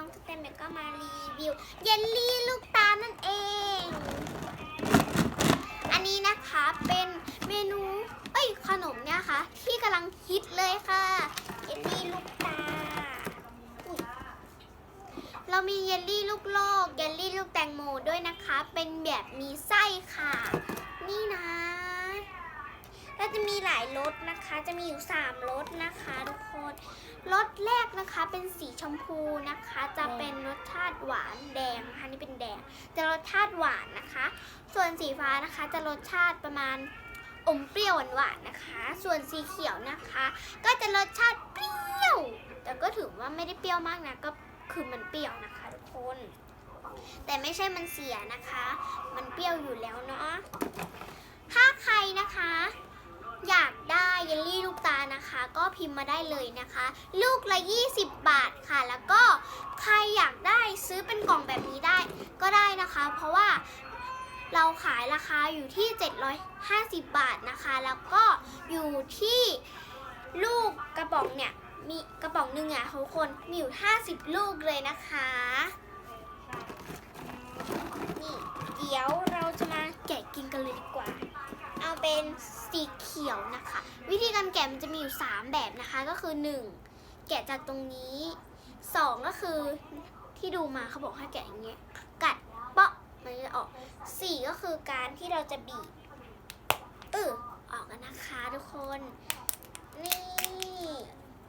น้องสเต็มก็มารีวิว เยลลี่ลูกตาลนั่นเอง อันนี้นะคะเป็นเมนูเอ้ยขนมเนี่ยค่ะ ที่กำลังฮิตเลยค่ะ เยลลี่ลูกตาเรามีเยลลี่ลูกโลก เยลลี่ลูกแตงโมด้วยนะคะ เป็นแบบมีไส้ค่ะ นี่นะ ก็จะมีหลายรสนะคะ จะมีอยู่3รสนะคะ แรกนะคะเป็นสีชมพูนะคะ จะเป็นรสชาติหวานแดงนะคะนี่เป็นแดงจะรสชาติหวานนะคะ ส่วนสีฟ้านะคะจะรสชาติประมาณอมเปรี้ยวหวานๆนะคะ ส่วนสีเขียวนะคะ ก็จะรสชาติเปรี้ยว แต่ก็ถือว่าไม่ได้เปรี้ยวมากนะก็คือมันเปรี้ยวนะคะทุกคน แต่ไม่ใช่มันเสียนะคะ มันเปรี้ยวอยู่แล้วเนาะถ้าใครนะคะ อยาก นะคะ ก็พิมพ์มาได้เลยนะคะ ลูกละ 20 บาทค่ะ แล้วก็ใครอยากได้ซื้อเป็นกล่องแบบนี้ได้ก็ได้นะคะ เพราะว่าเราขายราคาอยู่ที่ 750 บาทนะคะ แล้วก็อยู่ที่ลูกกระป๋องเนี่ยมีกระป๋องหนึ่งอะทุกคนมีอยู่ 50 ลูกเลยนะคะ นี่เดี๋ยวเราจะมาแกะกินกันเลยดีกว่า เอาเป็นสีเขียวนะคะ วิธีการแกะมันจะมีอยู่ 3 แบบนะคะก็คือ 1 แกะจากตรงนี้ 2 ก็คือที่ดูมาเขาบอกให้แกะอย่างเงี้ยกัดเปาะมันจะออก 4 ก็คือการที่เราจะบีบเออออกกันนะคะทุกคน นี่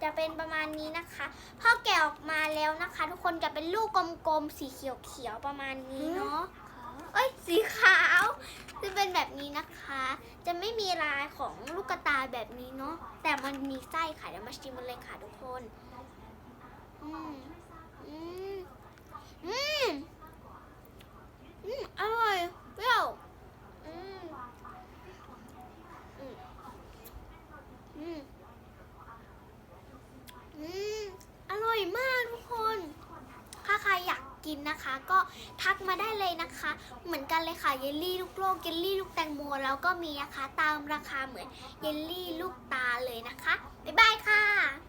จะเป็นประมาณนี้นะคะพอแกะออกมาแล้วนะคะ ทุกคนจะเป็นลูกกลมๆสีเขียวๆประมาณนี้เนาะเอ้ยสีขาวจะเป็นแบบนี้นะคะ จะไม่มี ลายของลูกกระตายแบบนี้เนาะแต่มันมีไส้ค่ะเดี๋ยวมาชิมกันเลยค่ะทุกคน อืมอืมอืมอืมอร่อยเปรี้ยวอืมอืมอืมอืมอร่อยมากทุกคน ถ้าใครอยาก กินนะคะ ก็ทักมาได้เลยนะคะ เหมือนกันเลยค่ะเยลลี่ลูกโลกเยลลี่ลูกแตงโมแล้วก็มีนะคะ ตามราคาเหมือนเยลลี่ลูกตาเลยนะคะบ๊ายบายค่ะ